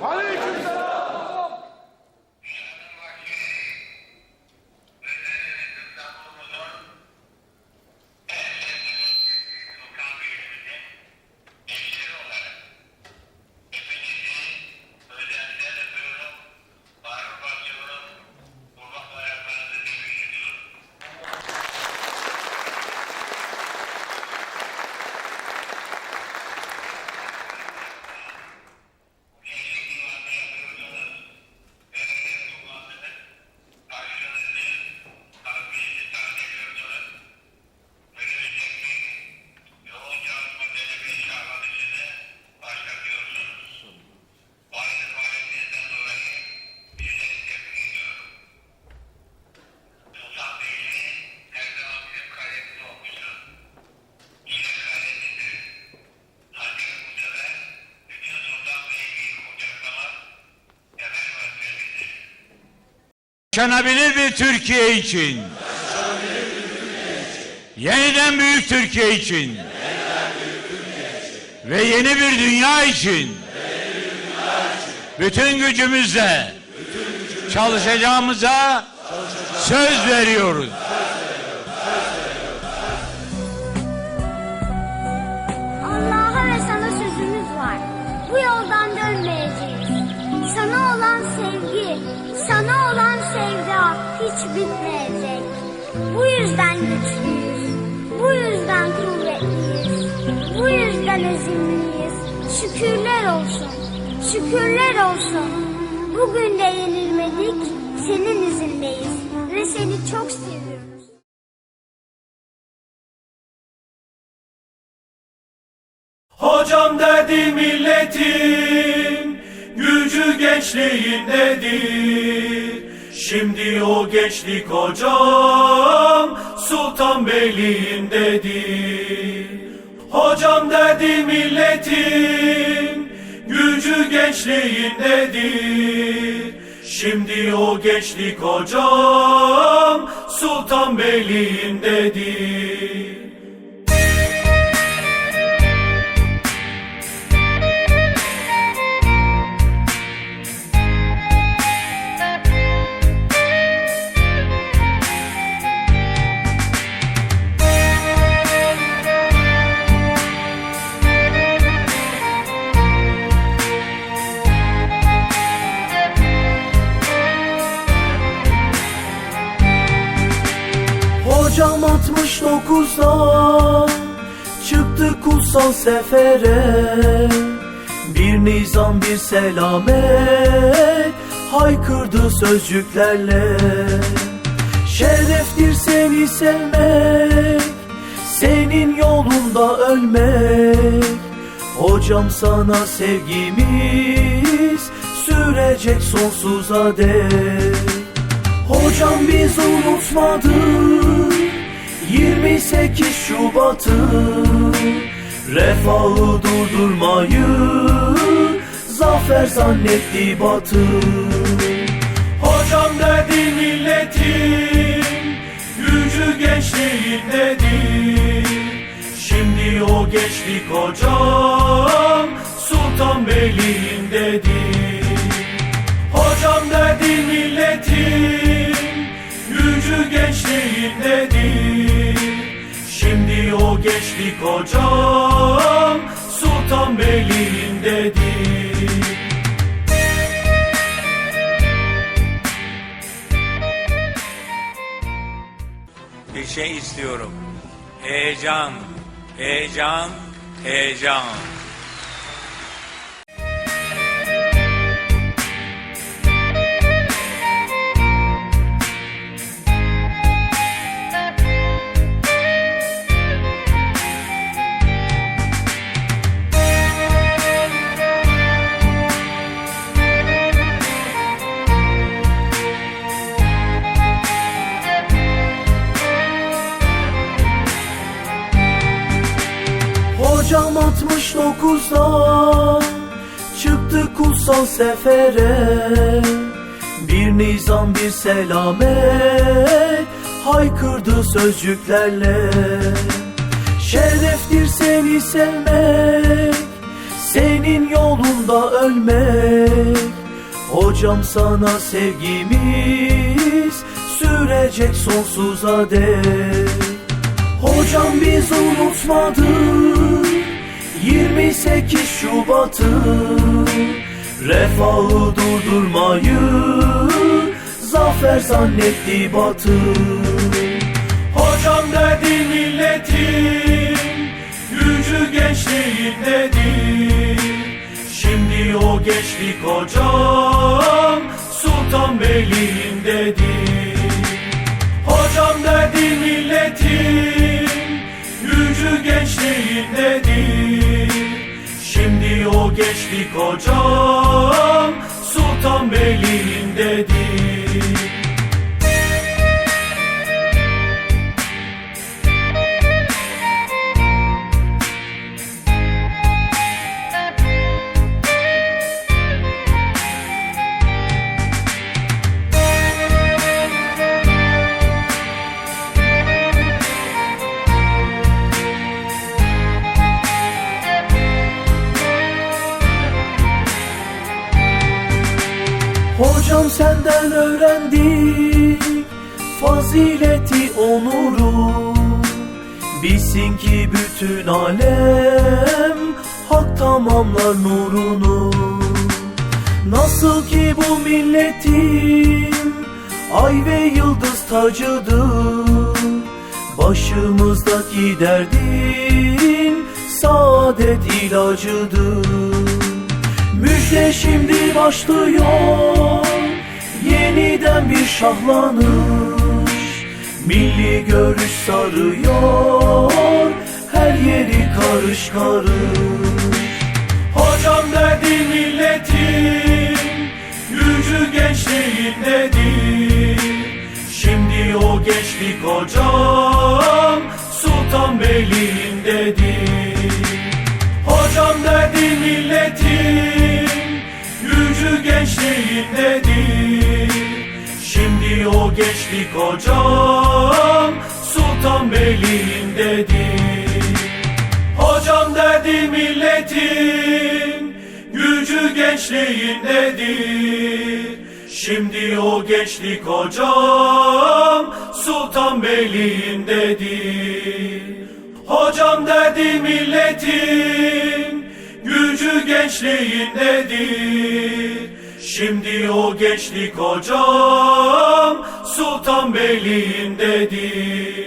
Ali! Yaşanabilir bir Türkiye için. Yeniden büyük Türkiye için. Ve yeni bir dünya için. Bütün gücümüzle çalışacağımıza söz veriyoruz. Yüzden azimliyiz. Şükürler olsun. Şükürler olsun. Bugün de yenilmedik. Senin izindeyiz. Ve seni çok seviyoruz. Hocam derdi milletin gücü gençliğindedir. Şimdi o gençlik hocam Sultan Beyliğindedir. Hocam derdi milletin gücü gençliğindedir. Şimdi o gençlik hocam Sultan Beyliğindedir. Hocam 69'da çıktı kutsal sefere. Bir nizam bir selamet haykırdı sözcüklerle. Şereftir seni sevmek senin yolunda ölmek. Hocam sana sevgimiz sürecek sonsuza dek Hocam biz unutmadık 28 Şubat'ı Refahı durdurmayı Zafer zannetti batı. Hocam derdi milletin Gücü gençliğindedir Şimdi o gençlik hocam Sultan Beyliğindedir Hocam derdi milletin gücü gençliğindedir. Şimdi o gençlik hocam Sultan Beyliğindedir. Bir şey istiyorum. Heyecan, heyecan, heyecan. Hocam 69'da çıktı kutsal sefere. Bir nizam bir selamet haykırdı sözcüklerle. Şereftir seni sevmek senin yolunda ölmek. Hocam sana sevgimiz sürecek sonsuza dek. Hocam biz unutmadık 28 Şubat'ı Refahı durdurmayı Zafer zannetti batı. Hocam derdi milletin Gücü gençliğin dedi. Şimdi o gençlik hocam Sultan Beyliğin dedi. Hocam derdi milletin Gücü gençliğin dedi Gençlik hocam Sultan Beyliğin senden öğrendik. Fazileti onuru Bilsin ki bütün alem hak tamamlar nurunu. Nasıl ki bu milletin ay ve yıldız tacıdır Başımızdaki derdin saadet ilacıdır. Müjde şimdi başlıyor Yeniden bir şahlanış. Milli görüş sarıyor. Her yeri karış karış. Hocam derdi milletin Gücü gençliğin dedi. Şimdi o gençlik hocam Sultan gençlik hocam Sultan Beyliğin dedi. Hocam derdi milletin Gücü gençliğin dedi Şimdi o gençlik hocam Sultan Beyliğin dedi. Hocam derdi milletin Gücü gençliğin nedir? Şimdi o gençlik hocam Sultan Beyliğin dedi